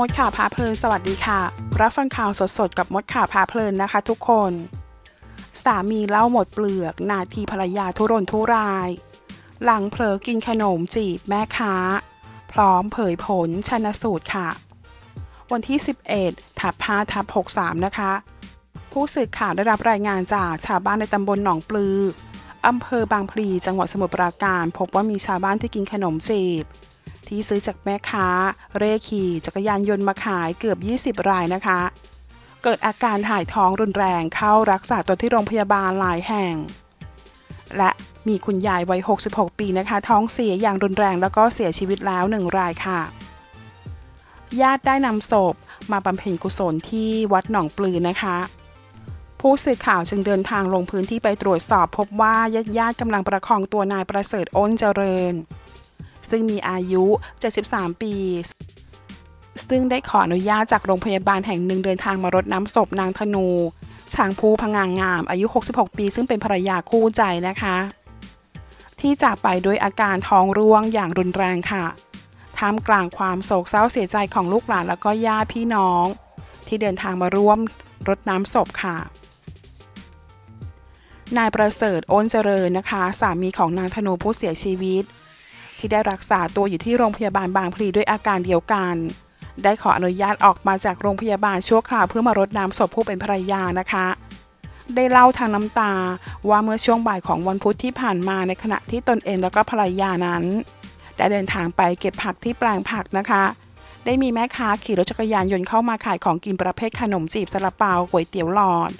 มดข่าวพาเพลินสวัสดีค่ะ รับฟังข่าวสดๆ กับมดข่าวพาเพลินนะคะ ทุกคน สามีเล่าหมดเปลือก นาทีภรรยาทุรนทุราย หลังเผลอกินขนมจีบแม่ค้า พร้อมเผยผลชนสูตรค่ะ วันที่ 11ทับ5ทับ63 นะคะ ผู้สื่อข่าวได้รับรายงานจากชาวบ้านในตำบลหนองปลืออำเภอบางพลีจังหวัดสมุทรปราการ พบว่ามีชาวบ้านที่กินขนมจีบ ที่ซื้อจากแม่ค้า เร่ขี่จักรยานยนต์มาขายเกือบ 20 รายนะคะ เกิดอาการถ่ายท้องรุนแรงเข้ารักษาตัวที่โรงพยาบาลหลายแห่ง และมีคุณยายวัย 66 ปีนะคะ ท้องเสียอย่างรุนแรงแล้วก็เสียชีวิตแล้วหนึ่งรายค่ะ ญาติได้นำศพมาบำเพ็ญกุศลที่วัดหนองปลือนะคะ ผู้สื่อข่าวจึงเดินทางลงพื้นที่ไปตรวจสอบพบว่าญาติญาติๆกำลังประคองตัวนายประเสริฐอ้นเจริญ ซึ่งมีอายุ 73 ปี ซึ่งได้ขออนุญาตจากโรงพยาบาลแห่งหนึ่งเดินทางมารดน้ำศพนางธนู ช้างภูพงางงาม อายุ 66 ปี ซึ่งเป็นภรรยาคู่ใจนะคะ ที่จากไปด้วยอาการท้องร่วงอย่างรุนแรงค่ะท่ามกลางความโศกเศร้าเสียใจของลูกหลานแล้วก็ญาติพี่น้อง ที่เดินทางมาร่วมรดน้ำศพค่ะ นายประเสริฐโอนเจริญนะคะ สามีของนางธนูผู้เสียชีวิต ที่ได้รักษาตัวอยู่ที่โรงพยาบาลบางพลีด้วยอาการเดียวกัน ได้ขออนุญาตออกมาจากโรงพยาบาลชั่วคราวเพื่อมารดน้ำศพผู้เป็นภรรยานะคะได้เล่าทางน้ำตาว่าเมื่อช่วงบ่ายของวันพุธที่ผ่านมาในขณะที่ตนเองแล้วก็ภรรยานั้น ได้เดินทางไปเก็บผักที่แปลงผักนะคะ ได้มีแม่ค้าขี่รถจักรยานยนต์เข้ามาขายของกินประเภทขนมจีบซาลาเปาก๋วยเตี๋ยวหลอด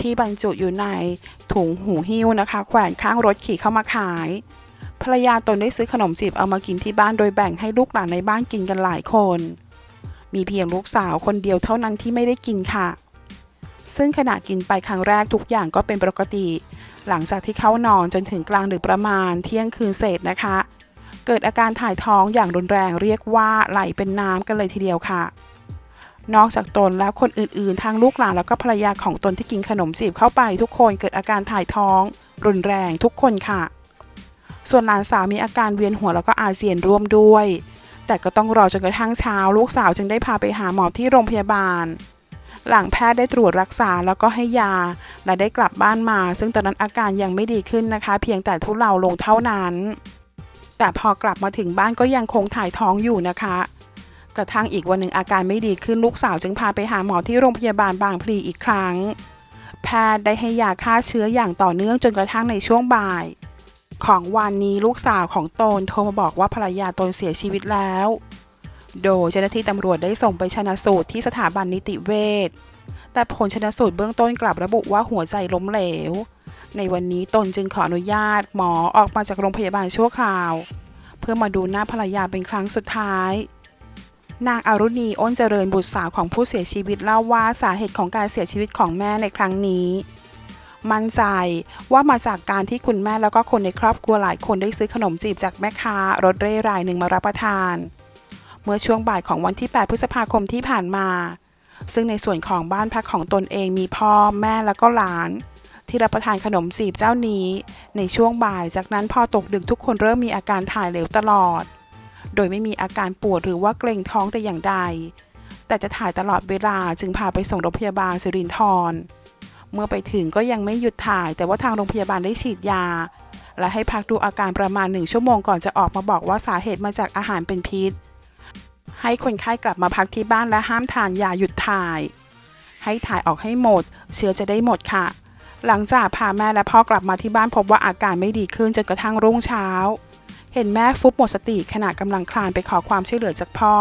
ที่บรรจุอยู่ในถุงหูหิ้วนะคะ แขวนข้างรถขี่เข้ามาขาย ภรรยาตนได้ซื้อขนมจีบเอามากินที่บ้านโดยแบ่งให้ลูกหลานในบ้านกินกันหลายคน มีเพียงลูกสาวคนเดียวเท่านั้นที่ไม่ได้กินค่ะ ซึ่งขณะกินไปครั้งแรกทุกอย่างก็เป็นปกติ หลังจากที่เข้านอนจนถึงกลางดึกประมาณเที่ยงคืนเศษนะคะ เกิดอาการถ่ายท้องอย่างรุนแรงเรียกว่าไหลเป็นน้ำกันเลยทีเดียวค่ะนอกจากตนแล้วคนอื่นๆทั้งลูกหลานแล้วก็ภรรยาของตนที่กินขนมจีบเข้าไป ทุกคนเกิดอาการถ่ายท้อง รุนแรงทุกคนค่ะ ส่วนหลานสาวมีอาการเวียนหัวแล้วก็อาเจียนร่วมด้วย แต่ก็ต้องรอจนกระทั่งเช้า ลูกสาวจึงได้พาไปหาหมอที่โรงพยาบาล หลังแพทย์ได้ตรวจรักษาแล้วก็ให้ยา และได้กลับบ้านมา ซึ่งตอนนั้นอาการยังไม่ดีขึ้นนะคะ เพียงแต่ทุเลาลงเท่านั้น แต่พอกลับมาถึงบ้านก็ยังคงถ่ายท้องอยู่นะคะกระทั่งอีกวันหนึ่งอาการไม่ดีขึ้นลูกสาวจึงพาไปหาหมอที่โรงพยาบาลบางพลีอีกครั้ง แพทย์ได้ให้ยาฆ่าเชื้ออย่างต่อเนื่องจนกระทั่งในช่วงบ่าย ของวันนี้ลูกสาวของตนโทรมาบอกว่าภรรยาตนเสียชีวิตแล้ว โดยเจ้าหน้าที่ตำรวจได้ส่งไปชนะสูตรที่สถาบันนิติเวช แต่ผลชนะสูตรเบื้องต้นกลับระบุว่าหัวใจล้มเหลว ในวันนี้ตนจึงขออนุญาตหมอออกมาจากโรงพยาบาลชั่วคราว เพื่อมาดูหน้าภรรยาเป็นครั้งสุดท้าย นางอารุณีอ้นเจริญบุตรสาวของผู้เสียชีวิตเล่าว่าสาเหตุของการเสียชีวิตของแม่ในครั้งนี้ มั่นใจว่ามาจากการที่คุณแม่แล้วก็คนในครอบครัวหลายคนได้ซื้อขนมจีบจากแม่ค้ารถเร่รายหนึ่งมารับประทาน เมื่อช่วงบ่ายของวันที่ 8 พฤษภาคมที่ผ่านมา ซึ่งในส่วนของบ้านพักของตนเองมีพ่อแม่แล้วก็หลาน ที่รับประทานขนมจีบเจ้านี้ ในช่วงบ่ายจากนั้นพอตกดึกทุกคนเริ่มมีอาการถ่ายเหลวตลอด โดยไม่มีอาการปวดหรือว่าเกร็งท้องแต่อย่างใด แต่จะถ่ายตลอดเวลาจึงพาไปส่งโรงพยาบาลสิรินธร เมื่อไปถึงก็ยังไม่หยุดถ่าย แต่ว่าทางโรงพยาบาลได้ฉีดยา และให้พักดูอาการประมาณหนึ่งชั่วโมงก่อนจะออกมาบอกว่าสาเหตุมาจากอาหารเป็นพิษ ให้คนไข้กลับมาพักที่บ้านและห้ามทานยาหยุดถ่าย ให้ถ่ายออกให้หมด เชื้อจะได้หมดค่ะ หลังจากพาแม่และพ่อกลับมาที่บ้านพบว่าอาการไม่ดีขึ้นจนกระทั่งรุ่งเช้า เห็นแม่ฟุบหมดสติขณะกำลังคลานไปขอความช่วยเหลือจากพ่อ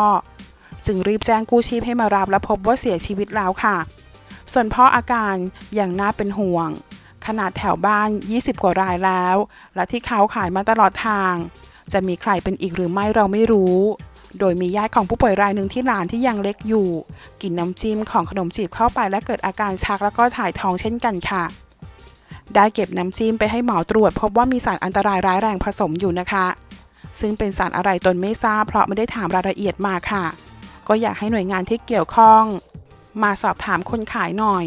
จึงรีบแจ้งกู้ชีพให้มารับและพบว่าเสียชีวิตแล้วค่ะ ส่วนพ่ออาการอยังน่าเป็นห่วง ขนาดแถวบ้าน 20 กว่ารายแล้ว และที่เขาขายมาตลอดทาง จะมีใครเป็นอีกหรือไม่เราไม่รู้ โดยมีญาติของผู้ป่วยรายหนึ่งที่หลานที่ยังเล็กอยู่ กินน้ำจิ้มของขนมจีบเข้าไปและเกิดอาการชักแล้วก็ถ่ายท้องเช่นกันค่ะ ได้เก็บน้ำจิ้มไปให้หมอตรวจ พบว่ามีสารอันตรายร้ายแรงผสมอยู่นะคะ ซึ่งเป็นสารอะไรตนไม่ทราบเพราะไม่ได้ถามรายละเอียดมาค่ะ ก็อยากให้หน่วยงานที่เกี่ยวข้อง มาสอบถามคนขายหน่อย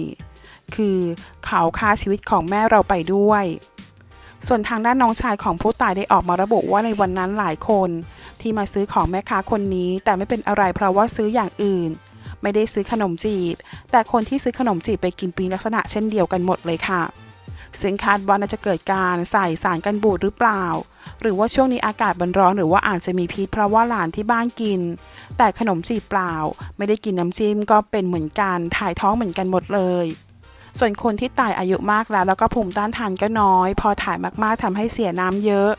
คือเขาฆ่าชีวิตของแม่เราไปด้วย ส่วนทางด้านน้องชายของผู้ตายได้ออกมาระบุว่าในวันนั้นหลายคน ที่มาซื้อของแม่ค้าคนนี้ แต่ไม่เป็นอะไรเพราะว่าซื้ออย่างอื่น ไม่ได้ซื้อขนมจีบ แต่คนที่ซื้อขนมจีบไปกินปีลักษณะเช่นเดียวกันหมดเลยค่ะ ซึ่งคาดว่าน่าจะเกิดการใส่สารกันบูดหรือเปล่า หรือว่าช่วงนี้อากาศมันร้อนหรือว่าอาจจะมีพิษเพราะว่าหลานที่บ้านกิน แต่ขนมจีบเปล่า ไม่ได้กินน้ำจิ้มก็เป็นเหมือนกันถ่ายท้องเหมือนกันหมดเลยส่วนคนที่ตายอายุมากแล้วแล้วก็ภูมิต้านทานก็น้อย พอถ่ายมากๆทำให้เสียน้ำเยอะ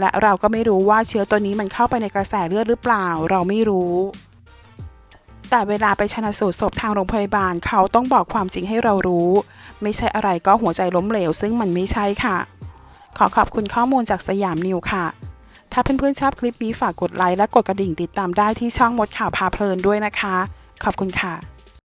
และเราก็ไม่รู้ว่าเชื้อตัวนี้มันเข้าไปในกระแสเลือดหรือเปล่า เราไม่รู้ แต่เวลาไปชนะสูตรศพทางโรงพยาบาลเขาต้องบอกความจริงให้เรารู้ ไม่ใช่อะไรก็หัวใจล้มเหลว ซึ่งมันไม่ใช่ค่ะ ขอขอบคุณข้อมูลจากสยามนิวค่ะ ถ้าเพื่อนๆชอบคลิปนี้ฝากกดไลค์และกดกระดิ่งติดตามได้ที่ช่องมดข่าวพาเพลินด้วยนะคะ ขอบคุณค่ะ